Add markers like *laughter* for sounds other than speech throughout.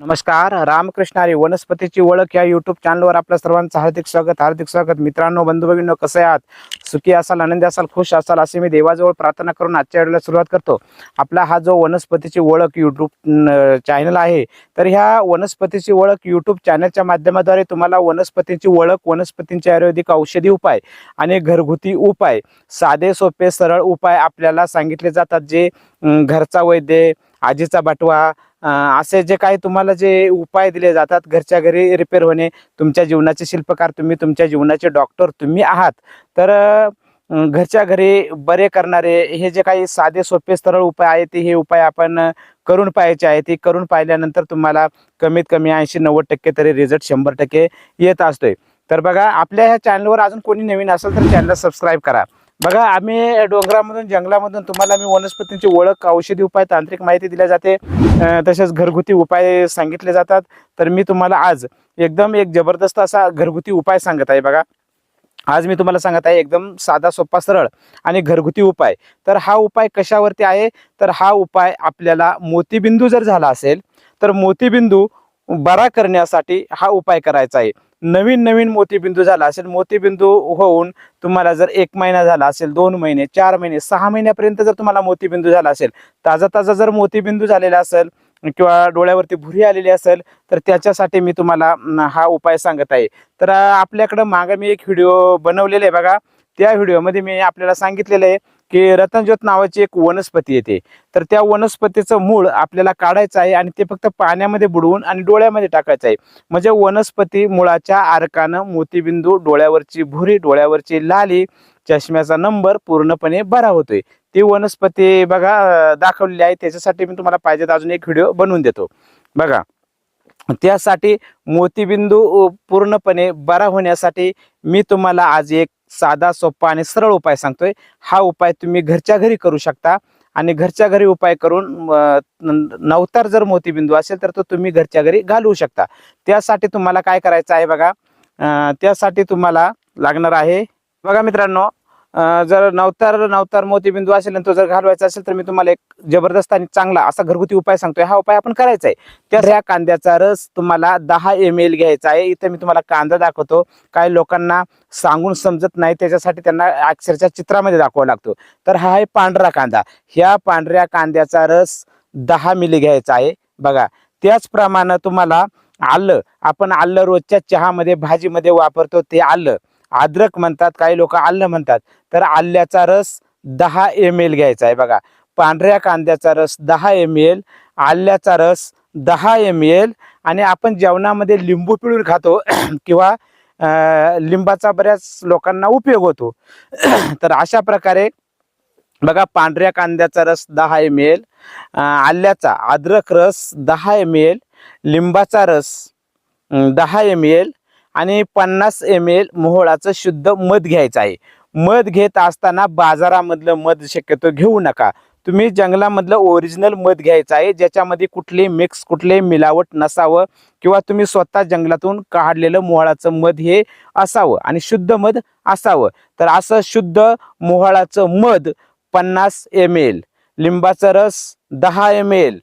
नमस्कार रामकृष्णारी वनस्पतीची ओळख या युट्यूब चॅनलवर आपल्या सर्वांचं हार्दिक स्वागत हार्दिक स्वागत. मित्रांनो बंधू भगिनो कसे आहात? सुखी असाल आनंदी असाल खुश असाल असे मी देवाजवळ प्रार्थना करून आजच्या व्हिडिओला सुरुवात करतो. आपला हा जो वनस्पतीची ओळख युट्यूब चॅनल आहे तर ह्या वनस्पतीची ओळख युट्यूब चॅनलच्या माध्यमाद्वारे तुम्हाला वनस्पतीची ओळख वनस्पतींचे आयुर्वेदिक औषधी उपाय आणि घरगुती उपाय साधे सोपे सरळ उपाय आपल्याला सांगितले जातात. जे घरचा वैद्य आजीचा बटवा असे जे काही तुम्हाला जे उपाय दिले जातात घरच्या घरी रिपेअर होणे तुमच्या जीवनाचे शिल्पकार तुम्ही तुमच्या जीवनाचे डॉक्टर तुम्ही आहात. तर घरच्या घरी बरे करणारे हे जे काही साधे सोपे सरळ उपाय आहेत ते हे उपाय आपण करून पाहायचे आहे ते करून पाहिल्यानंतर तुम्हाला कमीत कमी ऐंशी नव्वद टक्के तरी रिझल्ट शंभर टक्के येत असतोय. तर बघा आपल्या ह्या चॅनलवर अजून कोणी नवीन असेल तर चॅनलला सबस्क्राईब करा. बघा आम्ही डोंगरामधून जंगलामधून तुम्हाला मी वनस्पतींची ओळख औषधी उपाय तांत्रिक माहिती दिल्या जाते. तसेच घरगुती उपाय सांगितले जातात. तर मी तुम्हाला आज एकदम एक जबरदस्त असा घरगुती उपाय सांगत आहे बघा. आज मी तुम्हाला सांगत आहे एकदम साधा सोपा सरळ आणि घरगुती उपाय. तर हा उपाय कशावरती आहे? तर हा उपाय आपल्याला मोतीबिंदू जर झाला असेल तर मोतीबिंदू बरा करण्यासाठी हा उपाय करायचा आहे. नवीन नवीन मोतीबिंदू झाला असेल मोतीबिंदू होऊन तुम्हाला जर एक महिना झाला असेल दोन महिने चार महिने सहा महिन्यापर्यंत जर तुम्हाला मोतीबिंदू झाला असेल ताजा ताजा जर मोतीबिंदू झालेला असेल किंवा डोळ्यावरती भुरी आलेली असेल तर त्याच्यासाठी मी तुम्हाला हा उपाय सांगत आहे. तर आपल्याकडं मागं मी एक व्हिडिओ बनवलेला आहे बघा. त्या व्हिडिओमध्ये मी आपल्याला सांगितलेलं आहे की रतनज्योत नावाची एक वनस्पती येते. तर त्या वनस्पतीचं मूळ आपल्याला काढायचं आहे आणि ते फक्त पाण्यामध्ये बुडवून आणि डोळ्यामध्ये टाकायचं आहे. म्हणजे वनस्पती मुळाच्या आरकानं मोतीबिंदू डोळ्यावरची भुरी डोळ्यावरची लाली चष्म्याचा नंबर पूर्णपणे बरा होतोय. ती वनस्पती बघा दाखवलेली आहे. त्याच्यासाठी मी तुम्हाला पाहिजे तर अजून एक व्हिडिओ बनवून देतो. बघा त्यासाठी मोतीबिंदू पूर्णपणे बरा होण्यासाठी मी तुम्हाला आज एक साधा सोपा आणि सरळ उपाय सांगतोय. हा उपाय तुम्ही घरच्या घरी करू शकता आणि घरच्या घरी उपाय करून नवतार जर मोतीबिंदू असेल तर तो तुम्ही घरच्या घरी घालवू शकता. त्यासाठी तुम्हाला काय करायचं आहे बघा? त्यासाठी तुम्हाला लागणार आहे. बघा मित्रांनो जर नवतार नवतार मोतीबिंदू असेल आणि तो जर घालवायचा असेल तर मी तुम्हाला एक जबरदस्त आणि चांगला असा घरगुती उपाय सांगतोय. हा उपाय आपण करायचा आहे त्या ह्या कांद्याचा रस तुम्हाला दहा एम एल घ्यायचा आहे. इथं मी तुम्हाला कांदा दाखवतो. काही लोकांना सांगून समजत नाही. त्याच्यासाठी त्यांना अक्षरशः चित्रामध्ये दाखवावा लागतो. तर हा आहे पांढरा कांदा. ह्या पांढऱ्या कांद्याचा रस दहा मिली घ्यायचा आहे. बघा त्याचप्रमाणे तुम्हाला आलं. आपण आलं रोजच्या चहामध्ये भाजीमध्ये वापरतो ते आलं. अद्रक म्हणतात काही लोक आल्लं म्हणतात. तर आल्याचा रस दहा एम एल घ्यायचा आहे बघा. पांढऱ्या कांद्याचा रस दहा एम एल आल्याचा रस दहा एम एल आणि आपण जेवणामध्ये लिंबू पिळून खातो *clears throat* किंवा लिंबाचा बऱ्याच लोकांना उपयोग होतो. *clears throat* तर अशा प्रकारे बघा पांढऱ्या कांद्याचा रस दहा एम एल आल्याचा अद्रक रस दहा एम एल लिंबाचा रस दहा एम एल आणि पन्नास एम एल मोहळाचं शुद्ध मध घ्यायचं आहे. मध घेत असताना बाजारामधलं मध शक्यतो घेऊ नका. तुम्ही जंगलामधलं ओरिजिनल मध घ्यायचं आहे ज्याच्यामध्ये कुठले मिक्स कुठले मिलावट नसावं किंवा तुम्ही स्वतः जंगलातून काढलेलं मोहळाचं मध हे असावं आणि शुद्ध मध असावं. तर असं शुद्ध मोहळाचं मध पन्नास एम एल लिंबाचा रस दहा एम एल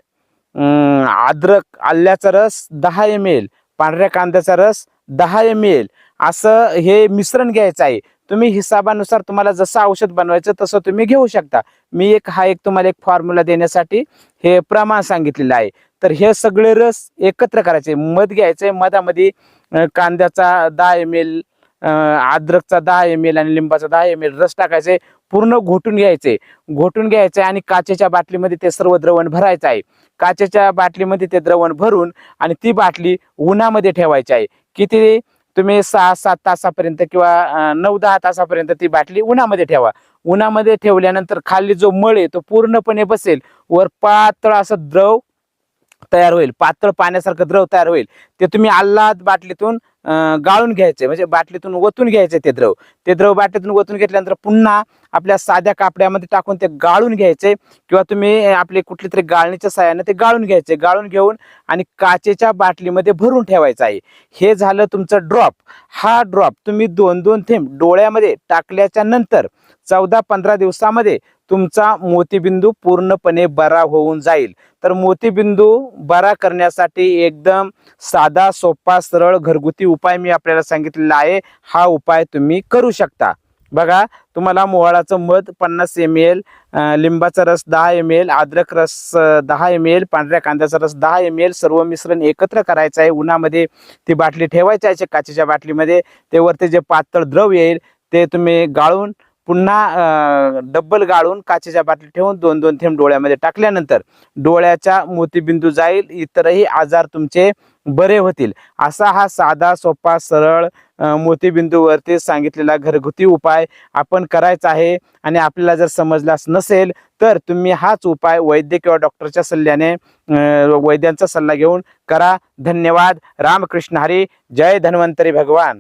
अद्रक आल्याचा रस दहा एम एल पांढऱ्या कांद्याचा रस दहा एम एल असं हे मिश्रण घ्यायचं आहे. तुम्ही हिसाबानुसार तुम्हाला जसं औषध बनवायचं तसं तुम्ही घेऊ शकता. मी एक हा एक तुम्हाला एक फॉर्म्युला देण्यासाठी हे प्रमाण सांगितलेलं आहे. तर हे सगळे रस एकत्र करायचे. मध घ्यायचे मधामध्ये कांद्याचा दहा एम एल अद्रकचा दहा एम एल आणि लिंबाचा दहा एम एल रस टाकायचे. पूर्ण घोटून घ्यायचे. घोटून घ्यायचे आणि काचेच्या बाटलीमध्ये ते सर्व द्रवण भरायचं आहे. काचेच्या बाटलीमध्ये ते द्रवण भरून आणि ती बाटली उन्हामध्ये ठेवायची आहे. किती तुम्ही सहा सात तासापर्यंत किंवा नऊ दहा तासापर्यंत ती बाटली उन्हामध्ये ठेवा. उन्हामध्ये ठेवल्यानंतर खाली जो मळ आहे तो पूर्णपणे बसेल. वर पातळ असं द्रव तयार होईल. पातळ पाण्यासारखं द्रव तयार होईल. ते तुम्ही आल्हाद बाटलीतून गाळून घ्यायचे म्हणजे बाटलीतून ओतून घ्यायचे ते द्रव. ते द्रव बाटलीतून ओतून घेतल्यानंतर पुन्हा आपल्या साध्या कापड्यामध्ये टाकून ते गाळून घ्यायचे किंवा तुम्ही आपले कुठली तरी गाळणीच्या साह्याने ते गाळून घ्यायचे. गाळून घेऊन आणि काचेच्या बाटलीमध्ये भरून ठेवायचं आहे. हे झालं तुमचं ड्रॉप. हा ड्रॉप तुम्ही दोन दोन थेंब डोळ्यामध्ये टाकल्याच्या नंतर चौदा पंधरा दिवसामध्ये तुमचा मोतीबिंदू पूर्णपणे बरा होऊन जाईल. तर मोतीबिंदू बरा करण्यासाठी एकदम साधा सोपा सरळ घरगुती उपाय मी आपल्याला सांगितलेला आहे. हा उपाय तुम्ही करू शकता. बघा तुम्हाला मोहळाचं मध पन्नास एम एल लिंबाचा रस दहा एम एल अद्रक रस दहा एम एल पांढऱ्या कांद्याचा रस दहा एम एल सर्व मिश्रण एकत्र करायचं आहे. उन्हामध्ये ती बाटली ठेवायची आहे काचेच्या बाटलीमध्ये. ते वरती जे पातळ द्रव येईल ते तुम्ही गाळून पुन्हा डब्बल गाळून काचेच्या बाटली ठेवून दोन दोन थेंब डोळ्यामध्ये टाकल्यानंतर डोळ्याच्या मोतीबिंदू जाईल इतरही आजार तुमचे बरे होतील. असा हा साधा सोपा सरळ मोतीबिंदूवरती सांगितलेला घरगुती उपाय आपण करायचा आहे. आणि आपल्याला जर समजलाच नसेल तर तुम्ही हाच उपाय वैद्य किंवा डॉक्टरच्या सल्ल्याने वैद्यांचा सल्ला घेऊन करा. धन्यवाद. रामकृष्ण हरी. जय धन्वंतरी भगवान.